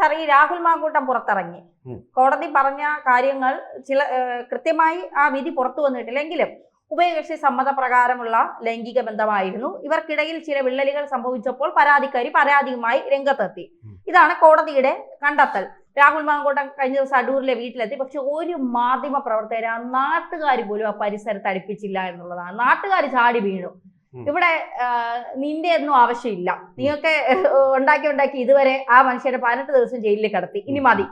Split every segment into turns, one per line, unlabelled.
Sir ഈ രാഹുൽ മാങ്കൂട്ടം പുറത്തിറങ്ങി. കോടതി പറഞ്ഞ കാര്യങ്ങൾ ചില കൃത്യമായി ആ വിധി പുറത്തു വന്നിട്ടില്ലെങ്കിലും ഉഭയകക്ഷി സമ്മതപ്രകാരമുള്ള ലൈംഗിക ബന്ധമായിരുന്നു. ഇവർക്കിടയിൽ ചില വിള്ളലുകൾ സംഭവിച്ചപ്പോൾ പരാതിക്കാരി പരാതിയുമായി രംഗത്തെത്തി. ഇതാണ് കോടതിയുടെ കണ്ടെത്തൽ. രാഹുൽ മാങ്കോട്ടം കഴിഞ്ഞ ദിവസം അടൂരിലെ വീട്ടിലെത്തി. പക്ഷെ ഒരു മാധ്യമ പ്രവർത്തകർ ആ നാട്ടുകാർ പോലും ആ പരിസരത്ത് അടുപ്പിച്ചില്ല എന്നുള്ളതാണ്. നാട്ടുകാർ ചാടി വീണു. ഇവിടെ നിന്റെ ഒന്നും ആവശ്യമില്ല. നീയൊക്കെ ഉണ്ടാക്കി ഉണ്ടാക്കി ഇതുവരെ ആ മനുഷ്യരെ പതിനെട്ട് ദിവസം ജയിലിൽ കിടത്തി. ഇനി മതി.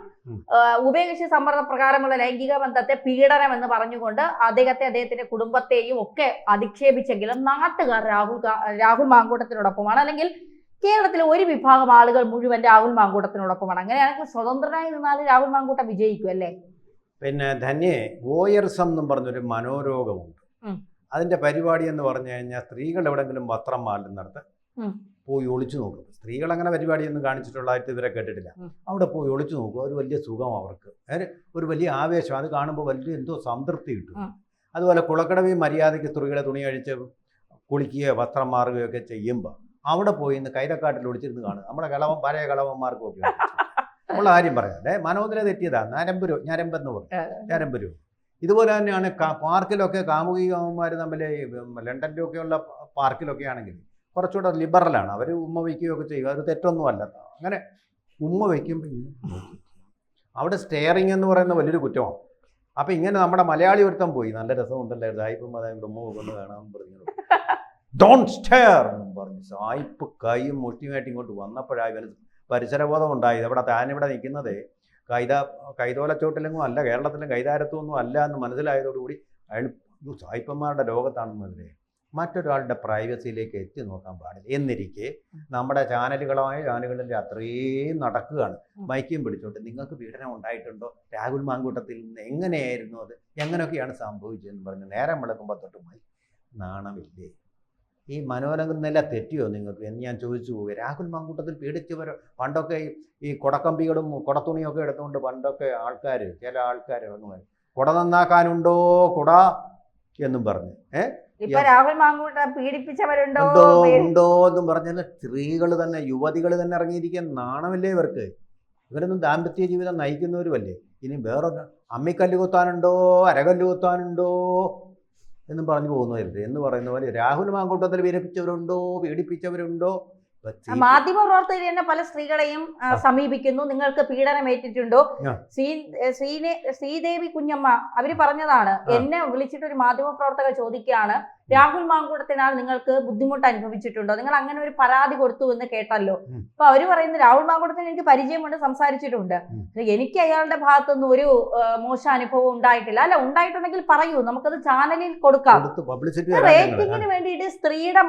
ഉഭയകക്ഷി സമ്മർദ്ദ പ്രകാരമുള്ള ലൈംഗിക ബന്ധത്തെ പീഡനം എന്ന് പറഞ്ഞുകൊണ്ട് അദ്ദേഹത്തെ അദ്ദേഹത്തിന്റെ കുടുംബത്തെയും ഒക്കെ അധിക്ഷേപിച്ചെങ്കിലും നാട്ടുകാർ രാഹുൽ രാഹുൽ മാങ്കൂട്ടത്തിനോടൊപ്പമാണ്. അല്ലെങ്കിൽ കേരളത്തിലെ ഒരു വിഭാഗം ആളുകൾ മുഴുവൻ രാഹുൽ മാങ്കൂട്ടത്തിനോടൊപ്പമാണ്. അങ്ങനെയാണെങ്കിൽ സ്വതന്ത്രനായി നിന്നാൽ രാഹുൽ മാങ്കൂട്ടം വിജയിക്കും അല്ലേ?
പിന്നെ ധന്യെ വോയർസം എന്നും പറഞ്ഞൊരു മനോരോഗമുണ്ട്. അതിന്റെ പരിപാടി എന്ന് പറഞ്ഞു കഴിഞ്ഞാൽ സ്ത്രീകൾ എവിടെങ്കിലും വസ്ത്രം മാറ്റുന്നിടത്ത് പോയി ഒളിച്ചു നോക്കും. സ്ത്രീകൾ അങ്ങനെ പരിപാടിയൊന്നും കാണിച്ചിട്ടുള്ളതായിട്ട് ഇവരെ കേട്ടിട്ടില്ല. അവിടെ പോയി ഒളിച്ചു നോക്കും. ഒരു വലിയ സുഖം അവർക്ക്. ഒരു വലിയ ആവേശം. അത് കാണുമ്പോൾ വലിയ എന്തോ സംതൃപ്തി കിട്ടും. അതുപോലെ കുളക്കടവി മര്യാദയ്ക്ക് സ്ത്രീകളെ തുണി അഴിച്ച് കുളിക്കുകയോ വസ്ത്രം മാറുകയോ ഒക്കെ ചെയ്യുമ്പോൾ അവിടെ പോയി ഇന്ന് കൈതക്കാട്ടിൽ ഒളിച്ചിരുന്ന് കാണുക നമ്മുടെ കളവൻ പഴയ കളവന്മാർക്കും ഒക്കെ നമ്മൾ ഉള്ള കാര്യം പറയാം. അല്ലേ മനോദര തെറ്റിയതാണ് ഞരമ്പ് രോ- ഞരമ്പെന്ന് പറയും. ഞരമ്പ് രോ ഇതുപോലെ തന്നെയാണ് പാർക്കിലൊക്കെ കാമുകികമാർ തമ്മിൽ ലണ്ടനിലൊക്കെയുള്ള പാർക്കിലൊക്കെ ആണെങ്കിൽ കുറച്ചുകൂടെ ലിബറലാണ്. അവർ ഉമ്മ വയ്ക്കുകയൊക്കെ ചെയ്യുക അത് തെറ്റൊന്നുമല്ല. അങ്ങനെ ഉമ്മ ഇങ്ങനെ അവിടെ സ്റ്റെയറിങ് എന്ന് പറയുന്ന വലിയൊരു കുറ്റമാണ്. അപ്പം ഇങ്ങനെ നമ്മുടെ മലയാളി ഒരുത്തം പോയി. നല്ല രസമുണ്ടല്ലേ? സായിപ്പും അതായത് ഉമ്മ വെക്കുന്നു കാണാൻ പറഞ്ഞു ഡോൺ സ്റ്റെയർ പറഞ്ഞു സായിപ്പ് കൈ മുഷ്ടിയുമായിട്ട് ഇങ്ങോട്ട് വന്നപ്പോഴായി പരിസരബോധം ഉണ്ടായി ഇവിടെ താനിവിടെ നിൽക്കുന്നത്? കൈത കൈതോലച്ചോട്ടിലെങ്ങും അല്ല കേരളത്തിലും കൈതാരത്വമൊന്നും അല്ല എന്ന് മനസ്സിലായതോടുകൂടി അയാൾ "ഇത് സായിപ്പന്മാരുടെ ലോകത്താണെന്നതിനെ മറ്റൊരാളുടെ പ്രൈവസിയിലേക്ക് എത്തി നോക്കാൻ പാടില്ല. എന്നിരിക്കെ നമ്മുടെ ചാനലുകളായ ചാനലുകളിൽ അത്രയും നടക്കുകയാണ്. മൈക്കും പിടിച്ചോട്ട് നിങ്ങൾക്ക് പീഡനം ഉണ്ടായിട്ടുണ്ടോ? രാഹുൽ മാങ്കൂട്ടത്തിൽ നിന്ന് എങ്ങനെയായിരുന്നു അത്? എങ്ങനെയൊക്കെയാണ് സംഭവിച്ചതെന്ന് പറഞ്ഞ് നേരം വിളക്കുമ്പോൾ തൊട്ട് പോയി നാണമില്ലേ? ഈ മനോരംഗം നില തെറ്റിയോ നിങ്ങൾക്ക്? എന്ന് ഞാൻ ചോദിച്ചു പോകുക രാഹുൽ മാങ്കൂട്ടത്തിൽ പീഡിച്ചവർ പണ്ടൊക്കെ ഈ- കുടക്കമ്പികളും കുടത്തുണിയൊക്കെ എടുത്തുകൊണ്ട് പണ്ടൊക്കെ ആൾക്കാർ ചില ആൾക്കാർ വന്നു കുട നന്നാക്കാനുണ്ടോ? കുട? എന്നും പറഞ്ഞു. ഏ?
ഇപ്പൊ രാഹുൽ മാങ്കൂട്ടം പീഡിപ്പിച്ചവരുണ്ടോ?
ഉണ്ടോ? ഉണ്ടോ? എന്നും പറഞ്ഞാൽ സ്ത്രീകൾ തന്നെ യുവതികൾ തന്നെ ഇറങ്ങിയിരിക്കാൻ നാണമില്ലേ ഇവർക്ക്? ഇവരൊന്നും ദാമ്പത്യ ജീവിതം നയിക്കുന്നവരുമല്ലേ? ഇനി വേറൊരു അമ്മിക്കല്ല് കുത്താനുണ്ടോ? അരകല്ല് കുത്താനുണ്ടോ? എന്നും പറഞ്ഞു പോകുന്നവരുണ്ട് എന്ന് പറയുന്ന പോലെ രാഹുൽ മാങ്കൂട്ടത്തിൽ പീഡിപ്പിച്ചവരുണ്ടോ? പീഡിപ്പിച്ചവരുണ്ടോ
മാധ്യമ പ്രവർത്തകർ തന്നെ പല സ്ത്രീകളെയും. സമീപിക്കുന്നു. നിങ്ങൾക്ക് പീഡനം ഏറ്റിട്ടുണ്ടോ
ആ.
ശ്രീ ശ്രീദേവി കുഞ്ഞമ്മ അവർ പറഞ്ഞതാണ് എന്നെ വിളിച്ചിട്ട് ഒരു മാധ്യമ പ്രവർത്തക ചോദിക്കുകയാണ്. രാഹുൽ മാങ്കൂട്ടത്തിനാൽ നിങ്ങൾക്ക് ബുദ്ധിമുട്ട് അനുഭവിച്ചിട്ടുണ്ടോ? നിങ്ങൾ അങ്ങനെ ഒരു പരാതി കൊടുത്തു എന്ന് കേട്ടല്ലോ. അപ്പൊ അവർ പറയുന്നത് രാഹുൽ മാങ്കൂട്ടത്തിന് എനിക്ക് പരിചയമുണ്ട് സംസാരിച്ചിട്ടുണ്ട്. എനിക്ക് അയാളുടെ ഭാഗത്തുനിന്ന് ഒരു മോശ അനുഭവം ഉണ്ടായിട്ടില്ല. അല്ല ഉണ്ടായിട്ടുണ്ടെങ്കിൽ പറയൂ. നമുക്കത് ചാനലിൽ കൊടുക്കാം. റേറ്റിംഗിന് വേണ്ടിയിട്ട് സ്ത്രീയുടെ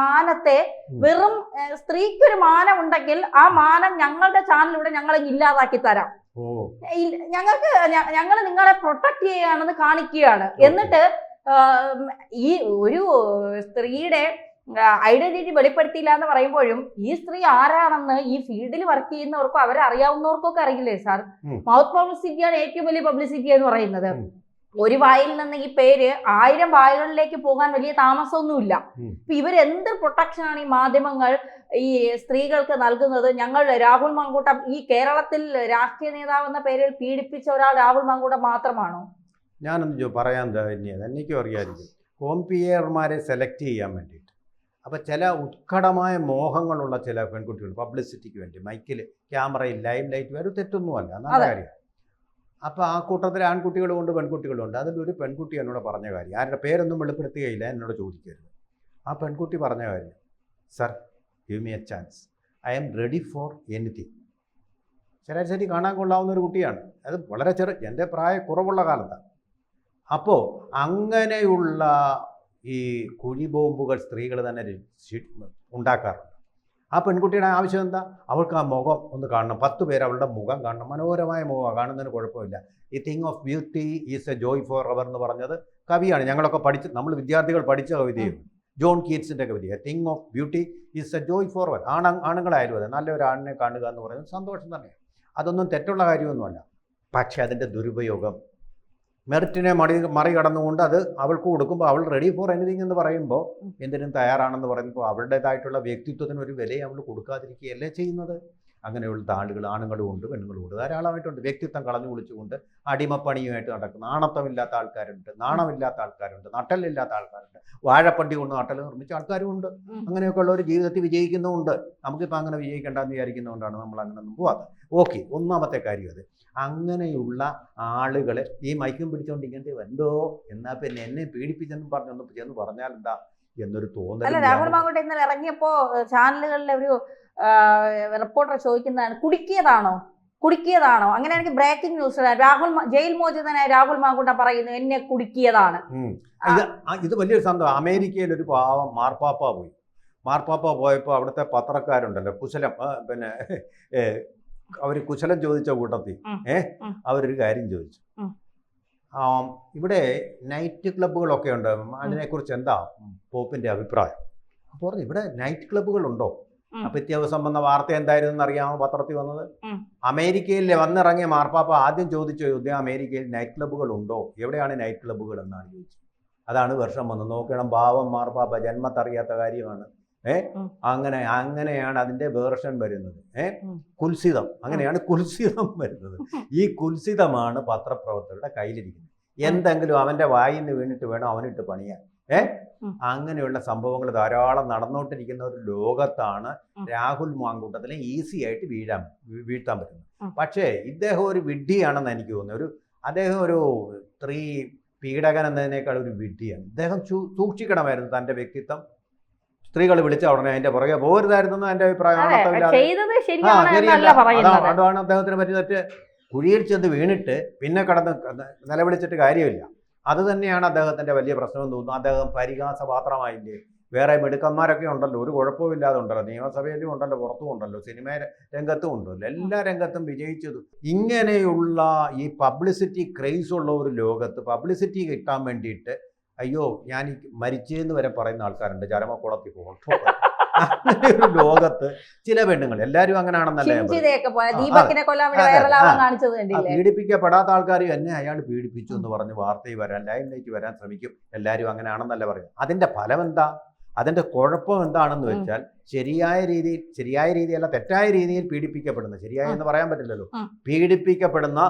മാനത്തെ വെറും സ്ത്രീക്കൊരു മാനം ഉണ്ടെങ്കിൽ ആ മാനം ഞങ്ങളുടെ ചാനലിലൂടെ ഞങ്ങളെ ഇല്ലാതാക്കി തരാം. ഞങ്ങൾക്ക് ഞങ്ങൾ നിങ്ങളെ പ്രൊട്ടക്ട് ചെയ്യുകയാണെന്ന് കാണിക്കുകയാണ്. എന്നിട്ട് ഈ ഒരു സ്ത്രീയുടെ ഐഡന്റിറ്റി വെളിപ്പെടുത്തിയില്ല എന്ന് പറയുമ്പോഴും ഈ സ്ത്രീ ആരാണെന്ന് ഈ ഫീൽഡിൽ വർക്ക് ചെയ്യുന്നവർക്കും അവരെ ഒക്കെ അറിയില്ലേ സാർ. മൗത്ത് പബ്ലിസിറ്റിയാണ് ഏറ്റവും വലിയ പബ്ലിസിറ്റി എന്ന് പറയുന്നത്. ഒരു വായിൽ നിന്ന് ഈ പേര് ആയിരം വായുകളിലേക്ക് പോകാൻ വലിയ താമസമൊന്നുമില്ല. ഇപ്പൊ ഇവരെന്ത് പ്രൊട്ടക്ഷനാണ് ഈ മാധ്യമങ്ങൾ ഈ സ്ത്രീകൾക്ക് നൽകുന്നത്? ഞങ്ങൾ രാഹുൽ മാങ്കൂട്ടം ഈ കേരളത്തിൽ രാഷ്ട്രീയ നേതാവ് എന്ന പേരിൽ പീഡിപ്പിച്ച ഒരാൾ രാഹുൽ മാങ്കൂട്ടം മാത്രമാണോ?
ഞാനൊന്ന് പറയാൻ തന്നെയാണ് എനിക്കും അറിയാമായിരിക്കും കോംപിയർമാരെ സെലക്ട് ചെയ്യാൻ വേണ്ടിയിട്ട്. അപ്പോൾ ചില ഉത്കടമായ മോഹങ്ങളുള്ള ചില പെൺകുട്ടികൾ പബ്ലിസിറ്റിക്ക് വേണ്ടി മൈക്കിൽ ക്യാമറയിൽ ലൈം ലൈറ്റ് വരും തെറ്റൊന്നുമല്ല. നല്ല. കാര്യം അപ്പോൾ ആ കൂട്ടത്തിൽ ആൺകുട്ടികളുമുണ്ട് പെൺകുട്ടികളുണ്ട്. ഒരു പെൺകുട്ടി എന്നോട് പറഞ്ഞ കാര്യം ആരുടെ പേരൊന്നും വെളിപ്പെടുത്തുകയില്ല എന്നോട് ചോദിക്കരുത്. ആ പെൺകുട്ടി പറഞ്ഞ കാര്യം sir give me a chance I am ready for anything ശരാശരി കാണാൻ കൊള്ളാവുന്ന ഒരു കുട്ടിയാണ്. അത് വളരെ ചെറു എന്റെ പ്രായ കുറവുള്ള കാലത്താണ്. അപ്പോൾ അങ്ങനെയുള്ള ഈ കുഴിബോംബുകൾ സ്ത്രീകൾ തന്നെ ഉണ്ടാക്കാറുണ്ട്. ആ പെൺകുട്ടിയുടെ ആവശ്യം എന്താ? അവൾക്ക് ആ മുഖം ഒന്ന് കാണണം. പത്ത് പേര് അവളുടെ മുഖം കാണണം. മനോഹരമായ മുഖം കാണുന്നതിന് കുഴപ്പമില്ല. ഈ thing of beauty is a joy forever എന്ന് പറഞ്ഞത് കവിയാണ്. ഞങ്ങളൊക്കെ പഠിച്ച് നമ്മൾ വിദ്യാർത്ഥികൾ പഠിച്ച കവിതയും ജോൺ കീറ്റ്സിന്റെ കവിത thing of beauty is a joy forever ആണ് ആണുങ്ങളായാലും അതെ. നല്ലൊരു ആണിനെ കാണുക എന്ന് പറയുന്നത് സന്തോഷം തന്നെയാണ് അതൊന്നും തെറ്റുള്ള കാര്യമൊന്നുമല്ല. പക്ഷേ അതിന്റെ ദുരുപയോഗം മെറിറ്റിനെ മറി മറികടന്നുകൊണ്ട് അത് അവൾക്ക് കൊടുക്കുമ്പോൾ അവൾ റെഡി ഫോർ എനിതിങ് എന്ന് പറയുമ്പോൾ എന്തിനും തയ്യാറാണെന്ന് പറയുമ്പോൾ അവളുടേതായിട്ടുള്ള വ്യക്തിത്വത്തിന് ഒരു വിലയെ അവൾ കൊടുക്കാതിരിക്കുകയല്ലേ ചെയ്യുന്നത്? അങ്ങനെയുള്ള ആളുകൾ ആണുങ്ങളും ഉണ്ട് പെണ്ണുങ്ങളും ഉണ്ട്. ധാരാളമായിട്ടുണ്ട്. വ്യക്തിത്വം കളഞ്ഞു കുളിച്ചുകൊണ്ട് അടിമപ്പണിയുമായിട്ട് നടക്കുന്ന നാണത്വമില്ലാത്ത ആൾക്കാരുണ്ട് നാണമില്ലാത്ത ആൾക്കാരുണ്ട് നട്ടലില്ലാത്ത ആൾക്കാരുണ്ട്. വാഴപ്പണ്ടി കൊണ്ട് നട്ടൽ നിർമ്മിച്ച ആൾക്കാരും ഉണ്ട് അങ്ങനെയൊക്കെ ഉള്ള ഒരു ജീവിതത്തിൽ വിജയിക്കുന്നുമുണ്ട് നമുക്കിപ്പോൾ അങ്ങനെ വിജയിക്കേണ്ടെന്ന് വിചാരിക്കുന്നതുകൊണ്ടാണ് നമ്മൾ അങ്ങനെ ഒന്നും പോവാത്തത് ഓക്കെ ഒന്നാമത്തെ കാര്യം അത്. അങ്ങനെയുള്ള ആളുകളെ ഈ മൈക്കും പിടിച്ചുകൊണ്ട് ഇങ്ങനത്തെ വന്നോ എന്നാ പിന്നെ എന്നെ പീഡിപ്പിച്ചെന്നും പറഞ്ഞൊന്നും ചെന്ന് പറഞ്ഞാൽ എന്താ എന്നൊരു
അല്ല രാഹുൽ മാങ്കോട്ടെ ഇന്നലെ ഇറങ്ങിയപ്പോ ചാനലുകളിലെ ഒരു റിപ്പോർട്ടർ ചോദിക്കുന്നതാണ് കുടുക്കിയതാണോ? കുടുക്കിയതാണോ? എനിക്ക് ബ്രേക്കിംഗ് ന്യൂസ് രാഹുൽ ജയിൽ മോചിതനായ രാഹുൽ മാങ്കുട്ട പറയുന്നു എന്നെ കുടുക്കിയതാണ്.
ഇത് ഇത് വലിയൊരു സംഭവം അമേരിക്കയിൽ ഒരു പാവം മാർപ്പാപ്പ പോയി. മാർപ്പാപ്പ പോയപ്പോൾ അവിടുത്തെ പത്രക്കാരുണ്ടല്ലോ കുശലം പിന്നെ അവർ കുശലം ചോദിച്ച കൂട്ടത്തിൽ
ഏഹ്
അവരൊരു കാര്യം ചോദിച്ചു. ഇവിടെ നൈറ്റ് ക്ലബ്ബുകളൊക്കെ ഉണ്ട്. അതിനെക്കുറിച്ച് എന്താ പോപ്പിന്റെ അഭിപ്രായം? അപ്പോൾ പറഞ്ഞു ഇവിടെ നൈറ്റ് ക്ലബ്ബുകളുണ്ടോ
ഉണ്ടോ
ആ പിറ്റേ സംബന്ധ വന്ന വാർത്ത എന്തായിരുന്നു അറിയാമോ പത്രത്തിൽ വന്നത്. അമേരിക്കയിൽ വന്നിറങ്ങിയ മാർപ്പാപ്പ ആദ്യം ചോദിച്ച ചോദ്യം അമേരിക്കയിൽ നൈറ്റ് ക്ലബ്ബുകൾ ഉണ്ടോ? എവിടെയാണ് നൈറ്റ് ക്ലബ്ബുകൾ എന്നാണ് ചോദിച്ചത്. അതാണ് വർഷം വന്നത്. നോക്കണം പാവം മാർപ്പാപ്പ ജന്മത്തറിയാത്ത കാര്യമാണ്. ഏ? അങ്ങനെ അങ്ങനെയാണ് അതിന്റെ വേർഷൻ വരുന്നത്. ഏ. കുൽസിതം. അങ്ങനെയാണ് കുൽസിതം വരുന്നത്. ഈ കുൽസിതമാണ് പത്രപ്രവർത്തകരുടെ കയ്യിലിരിക്കുന്നത്. എന്തെങ്കിലും അവന്റെ വായിൽ നിന്ന് വീണിട്ട് വേണം അവനിട്ട് പണിയാൻ. ഏ? അങ്ങനെയുള്ള സംഭവങ്ങൾ ധാരാളം നടന്നുകൊണ്ടിരിക്കുന്ന ഒരു ലോകത്താണ് രാഹുൽ മാങ്കൂട്ടത്തിനെ ഈസി ആയിട്ട് വീഴാൻ വീഴ്ത്താൻ പറ്റുന്നത്. പക്ഷേ ഇദ്ദേഹം ഒരു വിഡ്ഢിയാണെന്ന് എനിക്ക് തോന്നുന്നു. ഒരു അദ്ദേഹം ഒരു സ്ത്രീ പീഡകൻ എന്നതിനേക്കാൾ ഒരു വിഡ്ഢിയാണ്. അദ്ദേഹം സൂക്ഷിക്കണമായിരുന്നു തന്റെ വ്യക്തിത്വം. സ്ത്രീകൾ വിളിച്ച ഉടനെ അതിന്റെ പുറകെ പോകരുതായിരുന്നു എന്റെ അഭിപ്രായം അതുകൊണ്ടാണ് അദ്ദേഹത്തിന് പറ്റിയ തെറ്റ്. കുഴിയിൽ ചെന്ന് വീണിട്ട് പിന്നെ കടന്ന് നിലവിളിച്ചിട്ട് കാര്യമില്ല. അത് തന്നെയാണ് അദ്ദേഹത്തിന്റെ വലിയ പ്രശ്നമെന്ന് തോന്നുന്നു. അദ്ദേഹം പരിഹാസപാത്രമായില്ലേ വേറെ മിടുക്കന്മാരൊക്കെ ഉണ്ടല്ലോ. ഒരു കുഴപ്പമില്ലാതെ ഉണ്ടല്ലോ. നിയമസഭയിലും ഉണ്ടല്ലോ. പുറത്തും ഉണ്ടല്ലോ. സിനിമ രംഗത്തും ഉണ്ടല്ലോ. എല്ലാ രംഗത്തും വിജയിച്ചത്. ഇങ്ങനെയുള്ള ഈ പബ്ലിസിറ്റി ക്രേസ് ഉള്ള ഒരു ലോകത്ത് പബ്ലിസിറ്റി കിട്ടാൻ വേണ്ടിയിട്ട് അയ്യോ ഞാൻ മരിച്ചെന്ന് വരെ പറയുന്ന ആൾക്കാരുണ്ട്. ചരമക്കുളത്തിൽ ഫോട്ടോ ഒരു ലോകത്ത് ചില പെണ്ണുങ്ങൾ. എല്ലാരും അങ്ങനെയാണെന്നല്ല പീഡിപ്പിക്കപ്പെടാത്ത ആൾക്കാർ എന്നെ അയാൾ പീഡിപ്പിച്ചു എന്ന് പറഞ്ഞ് വാർത്തയിൽ വരാൻ ലൈവിലേക്ക് വരാൻ ശ്രമിക്കും. എല്ലാരും അങ്ങനെയാണെന്നല്ല പറയും അതിന്റെ ഫലം എന്താ അതിന്റെ കുഴപ്പം എന്താണെന്ന് വെച്ചാൽ ശരിയായ രീതിയിൽ ശരിയായ രീതിയല്ല തെറ്റായ രീതിയിൽ പീഡിപ്പിക്കപ്പെടുന്ന ശരിയായ എന്ന് പറയാൻ പറ്റില്ലല്ലോ. പീഡിപ്പിക്കപ്പെടുന്ന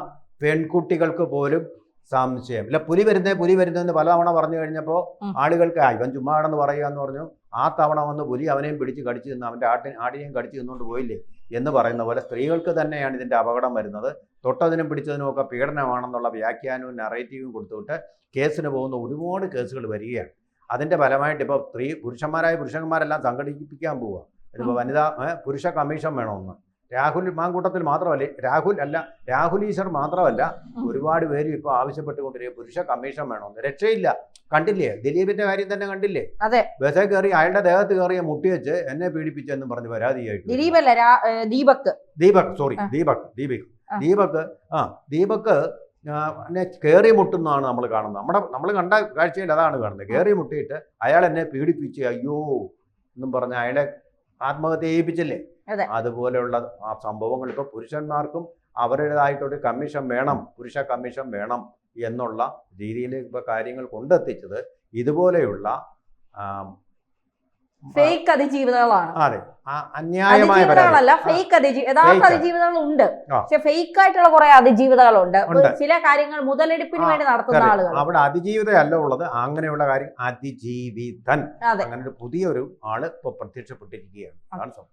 പെൺകുട്ടികൾക്ക് പോലും സംശയം ഇല്ല പുലി വരുന്നേ പുലി വരുന്നതെന്ന് പലതവണ പറഞ്ഞു കഴിഞ്ഞപ്പോൾ. ആളുകൾക്ക് ആ ഇവൻ ചുമ്മാടെന്ന് പറയുക എന്ന് പറഞ്ഞു. ആ തവണ വന്ന് പുലി അവനെയും പിടിച്ച് കടിച്ചു തിന്ന്. അവന്റെ ആട്ടിൻ ആടിനെയും കടിച്ചു തിന്നുകൊണ്ട് പോയില്ലേ എന്ന് പറയുന്ന പോലെ സ്ത്രീകൾക്ക് തന്നെയാണ് ഇതിന്റെ അപകടം വരുന്നത്. തൊട്ടതിനും പിടിച്ചതിനും ഒക്കെ പീഡനമാണെന്നുള്ള വ്യാഖ്യാനവും നറേറ്റീവും കൊടുത്തുവിട്ട് കേസിന് പോകുന്ന ഒരുപാട് കേസുകൾ വരികയാണ്. അതിന്റെ ഫലമായിട്ട് ഇപ്പോൾ സ്ത്രീ പുരുഷന്മാരായ പുരുഷന്മാരെല്ലാം സംഘടിപ്പിക്കാൻ പോവുക ഇതിപ്പോൾ. വനിതാ പുരുഷ കമ്മീഷൻ വേണമെന്ന്. രാഹുൽ മാങ്കൂട്ടത്തിൽ മാത്രമല്ല? രാഹുൽ അല്ല രാഹുൽ ഈശ്വർ മാത്രമല്ല. ഒരുപാട് പേര് ഇപ്പൊ ആവശ്യപ്പെട്ടുകൊണ്ടിരിക്കുക പുരുഷ കമ്മീഷൻ വേണമെന്ന്. രക്ഷയില്ല. കണ്ടില്ലേ? ദിലീപിന്റെ കാര്യം തന്നെ കണ്ടില്ലേ?
അതെ.
ബസ്സേ കയറി അയാളുടെ ദേഹത്ത് കയറിയ മുട്ടിവെച്ച് എന്നെ പീഡിപ്പിച്ചെന്ന് പറഞ്ഞ് പരാതിയായിട്ട് ദിലീപ്
ദിലീപല്ല ദീപക്.
ദീപക് സോറി ദീപക് ദീപക്. ദീപക് ആ ദീപക് എന്നെ കയറി മുട്ടുന്നതാണ് നമ്മൾ കാണുന്നത്. നമ്മുടെ നമ്മൾ കണ്ട കാഴ്ചയിൽ അതാണ് കാണുന്നത്. കയറി മുട്ടിയിട്ട് അയാൾ എന്നെ പീഡിപ്പിച്ച് അയ്യോ എന്നും പറഞ്ഞ് അയാളെ ആത്മഹത്യ ചെയ്യിപ്പിച്ചില്ലേ
അതെ.
അതുപോലെയുള്ള ആ സംഭവങ്ങൾ ഇപ്പൊ പുരുഷന്മാർക്കും അവരുടേതായിട്ടൊരു കമ്മീഷൻ വേണം പുരുഷ കമ്മീഷൻ വേണം എന്നുള്ള രീതിയിൽ ഇപ്പൊ കാര്യങ്ങൾ കൊണ്ടെത്തിച്ചത് ഇതുപോലെയുള്ള
ഫേക്ക് അതിജീവിതകളാണ്
അതെ. അന്യായമായ
ഫേക്ക് അതിജീവി യഥാർത്ഥ. പക്ഷെ ഫേക്ക് ആയിട്ടുള്ള കുറെ അതിജീവിതകളുണ്ട് ചില കാര്യങ്ങൾ മുതലെടുപ്പിന് വേണ്ടി നടത്തുന്ന ആളുകൾ
അവിടെ അതിജീവിതയല്ല ഉള്ളത്. അങ്ങനെയുള്ള കാര്യം അതിജീവിതൻ. അങ്ങനെ ഒരു പുതിയൊരു ആൾ ഇപ്പൊ പ്രത്യക്ഷപ്പെട്ടിരിക്കുകയാണ്. അതാണ് സംഭവം.